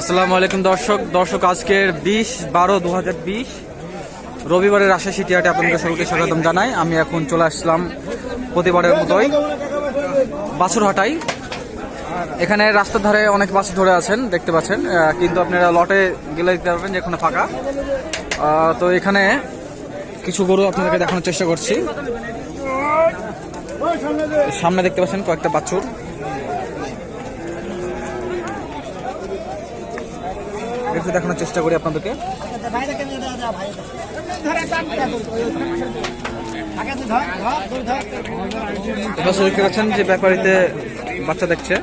আসসালামু আলাইকুম দর্শক। দর্শক, আজকের বিশ বারো দু রবিবারের আশা সিটিহাটে আপনাদের সকলকে স্বাগতম জানাই। আমি এখন চলে আসলাম প্রতিবারের মতোই বাছুরহাটাই এখানে রাস্তার ধারে অনেক বাছুর ধরে আছেন, দেখতে পাচ্ছেন। কিন্তু আপনারা লটে গেলে দেখতে পারবেন যে এখানে ফাঁকা। তো এখানে কিছু গরু আপনাদেরকে দেখানোর চেষ্টা করছি। সামনে দেখতে পাচ্ছেন কয়েকটা বাছুর। একটু দেখানোর চেষ্টা করি আপনাদেরকে। যে ব্যাপারীতে বাচ্চা দেখছে।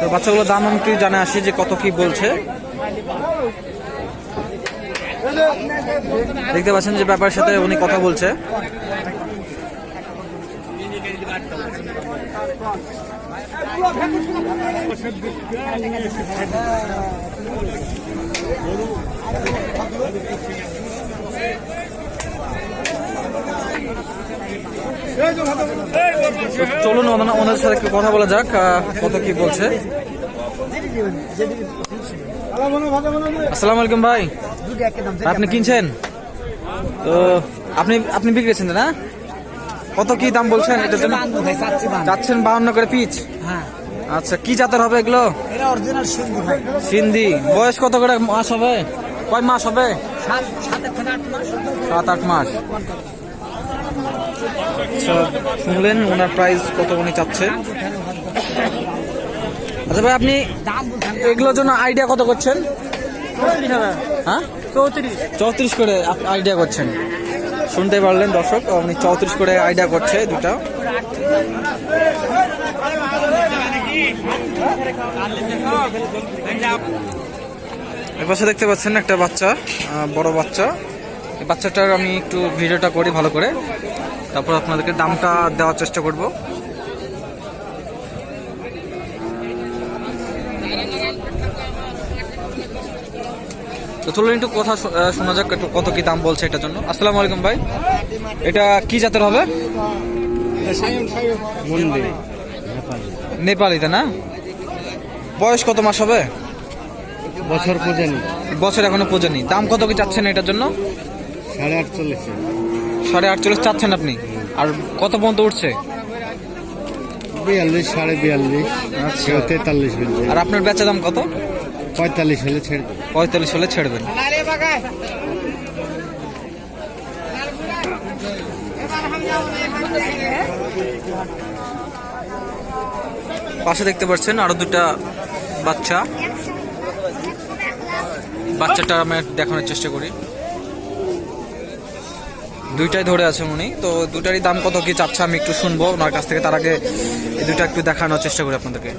তো বাচ্চাগুলোর দাম আমি জানে আসি যে কত কি বলছে। দেখতে পাচ্ছেন যে ব্যাপারের সাথে উনি কথা বলছে। চলুন ওনা- ওনাদের সাথে কথা বলা যাক কত কি বলছে। আসসালামু আলাইকুম ভাই। আপনি কিনছেন? তো আপনি আপনি বিক্রেছেন করেছেন না? কত কি দাম বলছেন? এটার জন্য চাচ্ছেন বাহান্ন করে পিচ? আচ্ছা কি জাতের হবে এগুলো? সিন্ধি বয়স কত করে? মাস হবে? কয় মাস হবে? সাত আট মাস আচ্ছা শুনলেন ওনার প্রাইস কত উনি চাচ্ছে? আচ্ছা ভাই, আপনি এগুলোর জন্য আইডিয়া কত করছেন? হ্যাঁ? চৌত্রিশ চৌত্রিশ করে আইডিয়া করছেন। শুনতে পারলেন দর্শক উনি চৌত্রিশ করে আইডিয়া করছে দুটা এপাশে দেখতে পাচ্ছেন একটা বাচ্চা বড় বাচ্চা। এই বাচ্চাটার আমি একটু ভিডিওটা করি ভালো করে। তারপর আপনাদেরকে দামটা দেওয়ার চেষ্টা করব। তো চলুন একটু কথা শোনা যাক একটু কত কি দাম বলছে এটার জন্য। আসসালামু আলাইকুম ভাই। এটা কি জাতের হবে? নেপালিতে না? বয়স কত মাস হবে? বছর পূজেনি বছর এখনও পূজনি দাম কত কি চাচ্ছেন এটার জন্য? সাড়ে আটচল্লিশ। সাড়ে আটচল্লিশ চাচ্ছেন আপনি। আর কত পর্যন্ত উঠছে? বিয়াল্লিশ সাড়ে বিয়াল্লিশ আচ্ছা। তেতাল্লিশ আর আপনার বেচা দাম কত? পঁয়তাল্লিশ হলে ছেড়ে পঁয়তাল্লিশ হলে ছেড়বেন পাশে দেখতে পাচ্ছেন আরও দুটা বাচ্চা। বাচ্চাটা আমি দেখানোর চেষ্টা করি। দুইটাই ধরে আছেন উনি। তো দুটারই দাম কত কি চাচ্ছে আমি একটু শুনব। ওনার কাছ থেকে তার আগে এই দুটা একটু দেখানোর চেষ্টা করি আপনাদেরকে।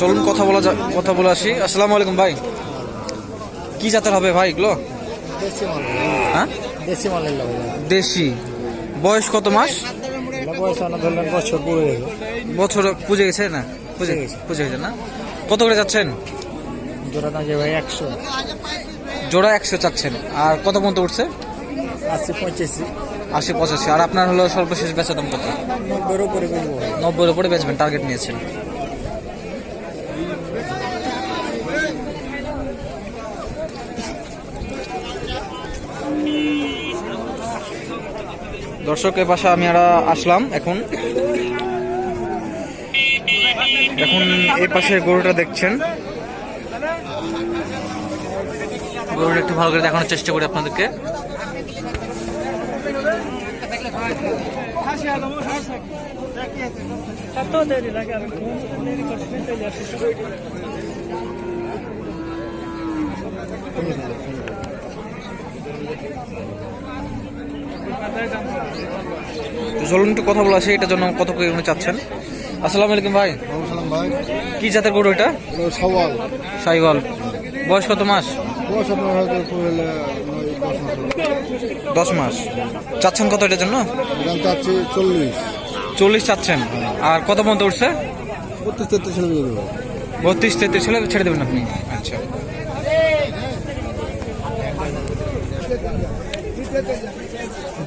চলুন কথা বলা কথা বলে আসি। আসসালামু আলাইকুম ভাই। কি জাতের হবে ভাই এগুলো? হ্যাঁ? দেশি। বয়স কত মাস? বছর পুজে গেছে না? পুজে পুজে গেছে। না? কত করে যাচ্ছেন? একশো। জোড়া একশো চাচ্ছেন। আর কত পর্যন্ত উঠছে? আশি পঁচাশি। আশি পঁচাশি। আর আপনার হলো সর্বশেষ বেচা দাম কত? নব্বইয়ের উপরে নব্বইয়ের উপরে বেচবেন টার্গেট নিয়েছেন। দর্শকের পাশে আমি আর আসলাম এখন। এখন এই পাশে গরুটা দেখছেন। গরুটা একটু ভালো করে দেখানোর চেষ্টা করি আপনাদেরকে। চলুন একটু কথা বলা আছে এটার জন্য কত করে উনি চাচ্ছেন? আসসালামু আলাইকুম ভাই। ভাই। কি জাতের গরু এটা? সওয়াল। সাইওয়াল। বয়স কত মাস? দশ মাস। চাচ্ছেন কত এটার জন্য? চল্লিশ চল্লিশ চাচ্ছেন। আর কত পর্যন্ত উঠছে? বত্রিশ তেত্রিশ বত্রিশ তেত্রিশ হলে ছেড়ে দেবেন আপনি। আচ্ছা।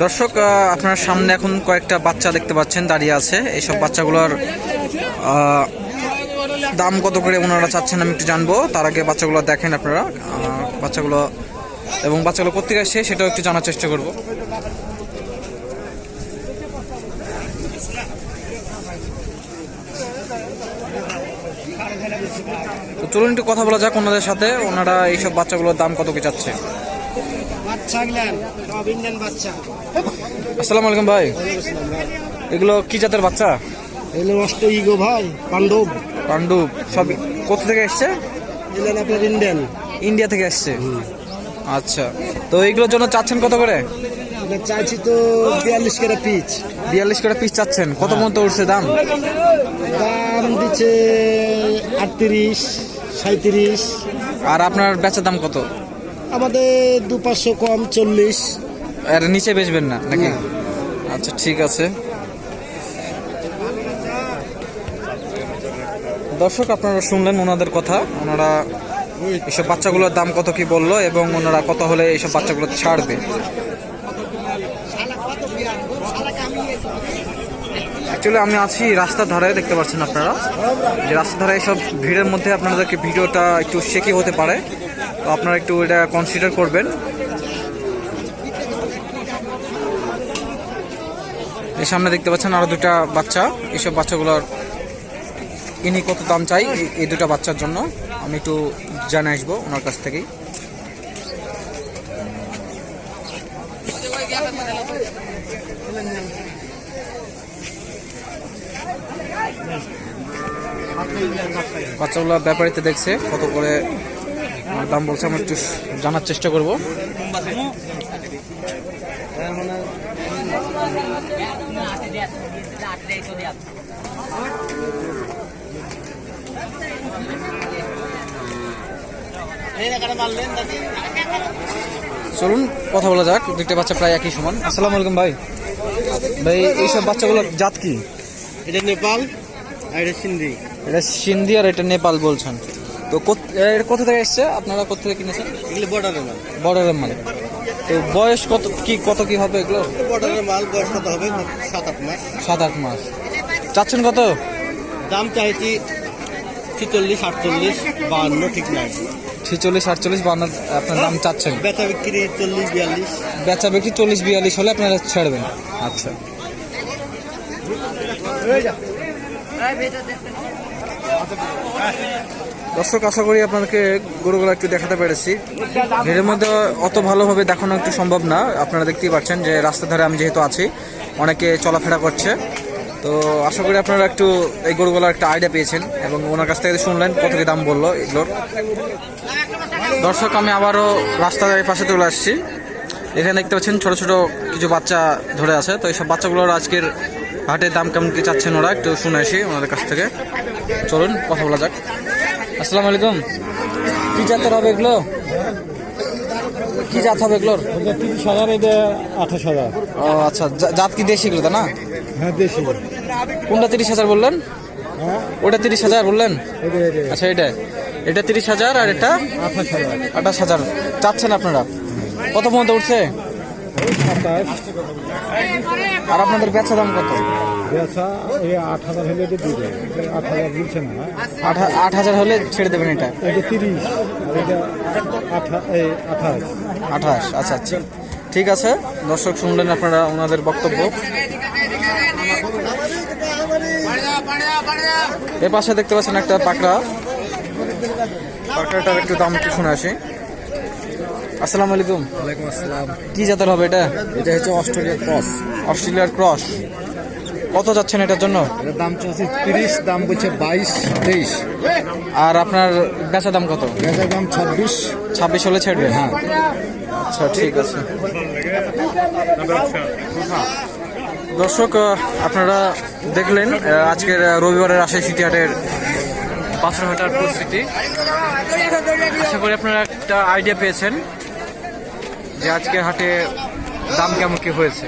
দর্শক আপনার সামনে এখন কয়েকটা বাচ্চা দেখতে পাচ্ছেন, দাঁড়িয়ে আছে। এইসব বাচ্চাগুলোর দাম কত করে ওনারা চাচ্ছেন আমি একটু জানব। তার আগে বাচ্চাগুলো দেখেন আপনারা। বাচ্চাগুলো এবং বাচ্চাগুলো কোথেকে আসছে সেটাও একটু জানার চেষ্টা করব। তো চলুন একটু কথা বলা যাক ওনাদের সাথে। ওনারা এইসব বাচ্চাগুলোর দাম কত কি চাচ্ছে? আসসালামু আলাইকুম ভাই। এগুলো কি জাতের বাচ্চা? এগুলো নষ্ট ইগো ভাই পাণ্ডব। পাণ্ডু সব কোথা থেকে এসছে? আপনার ইন্ডিয়ান ইন্ডিয়া থেকে এসছে। আচ্ছা। তো এইগুলোর জন্য চাচ্ছেন কত করে? চাইছি তো বিয়াল্লিশ করে পিচ। বিয়াল্লিশ করে পিস চাচ্ছেন। কত মতো উঠছে দাম? দাম দিচ্ছে আটত্রিশ সাঁত্রিশ আর আপনার বেচার দাম কত? আমাদের দু পাঁচশো কম চল্লিশ। এর নিচে বেচবেন না নাকি? আচ্ছা ঠিক আছে। দর্শক, আপনারা শুনলেন ওনাদের কথা। ওনারা এইসব বাচ্চাগুলোর দাম কত কি বলল এবং ওনারা কত হলে এইসব বাচ্চাগুলো ছাড়বে? অ্যাকচুয়ালি আমি আছি রাস্তার ধারে, দেখতে পাচ্ছেন আপনারা। যে রাস্তার ধারে এইসব ভিড়ের মধ্যে আপনাদেরকে ভিডিওটা একটু শেকি হতে পারে। তো আপনারা একটু এটা কনসিডার করবেন। এই সামনে দেখতে পাচ্ছেন আরও দুটা বাচ্চা। এইসব বাচ্চাগুলোর ইনি কত দাম চাই এই- দুটা বাচ্চার জন্য? আমি একটু জানে আসব ওনার কাছ থেকেই। বাচ্চাগুলো ব্যাপারিতে দেখছে, কত করে দাম বলছে, আমি একটু জানার চেষ্টা করব। চলুন কথা বলা যাক। দুইটা বাচ্চা প্রায় একই সমান। আসসালামু আলাইকুম ভাই। ভাই এইসব বাচ্চাগুলোর জাত কি? এটা নেপাল আর এটা সিন্ধি। এটা সিন্ধি আর এটা নেপাল বলছেন। তো এটা কোথা থেকে এসছে? আপনারা কোথা থেকে কিনেছেন? এগুলো বর্ডারের মাল। বর্ডারের মাল। তো বয়স কত কি কত কি হবে এগুলো? বর্ডারের মাল বয়স কত হবে? সাত আট মাস। সাত আট মাস। চাচ্ছেন কত? দাম চাইছি ছিচল্লিশ আটচল্লিশ বাহান্ন ঠিক নাই। ছেচল্লিশ আটচল্লিশ বান্ন আপনার দাম চাচ্ছেন। বেচা বিক্রি চল্লিশ বিয়াল্লিশ। বেচা বিক্রি চল্লিশ বিয়াল্লিশ হলে আপনারা ছাড়বেন। আচ্ছা। দর্শক আশা করি আপনাদেরকে গরুগুলো একটু দেখাতে পেরেছি। ভিড়ের মধ্যে অত ভালোভাবে দেখানো একটু সম্ভব না। আপনারা দেখতেই পাচ্ছেন যে রাস্তার ধারে আমি যেহেতু আছি অনেকে চলাফেরা করছে। তো আশা করি আপনারা একটু এই গরুগুলোর একটা আইডিয়া পেয়েছেন এবং ওনার কাছ থেকে শুনলেন কত কি দাম বলল এগুলোর। দর্শক আমি আবারও রাস্তার পাশে চলে আসছি। এখানে দেখতে পাচ্ছেন ছোট ছোট কিছু বাচ্চা ধরে আছে। তো এইসব বাচ্চাগুলোর আজকের হাটের দাম কেমন কি চাচ্ছেন ওরা? একটু শুনে আসি ওনাদের কাছ থেকে। চলুন কথা বলা যাক। আসসালামু আলাইকুম। কি জাতের হবে এগুলো? কি জাত হবে এগুলোর? তিরিশ হাজার এটা আঠাশ হাজার। ও আচ্ছা। জাত কি দেশি এগুলো না? হ্যাঁ দেশি। কোনটা তিরিশ হাজার বললেন? হ্যাঁ। ওটা তিরিশ হাজার বললেন? আচ্ছা এটা এটা তিরিশ হাজার আর এটা আঠাশ হাজার। চাচ্ছেন আপনারা? কত পর্যন্ত উঠছে? আর আপনাদের বেচা দাম কত? আট হাজার হলে ছেড়ে দেবেন এটা? আঠাশ আচ্ছা আচ্ছা। ঠিক আছে দর্শক শুনলেন আপনারা ওনাদের বক্তব্য। এর পাশে দেখতে পাচ্ছেন একটা পাকড়া। পাকড়াটার একটু দাম একটু শুনে আসি। আসসালামু আলাইকুম। ওয়ালাইকুম আসসালাম। কি জাতের হবে এটা? এটা হচ্ছে অস্ট্রেলিয়ার ক্রস। অস্ট্রেলিয়ার ক্রস। কত যাচ্ছেন এটার জন্য? এটার দাম চলছে তিরিশ দাম বলছে বাইশ তেইশ। আর আপনার বেচা দাম কত? বেচার দাম ছাব্বিশ। ছাব্বিশ হলে ছেড়বে হ্যাঁ। আচ্ছা ঠিক আছে। দর্শক আপনারা দেখলেন আজকের রবিবারের আশাই সিটি হাটের পাঁচশো হাটার পরিস্থিতি আশা করি আপনারা একটা আইডিয়া পেয়েছেন যে আজকে হাটে দাম কেমন কি হয়েছে।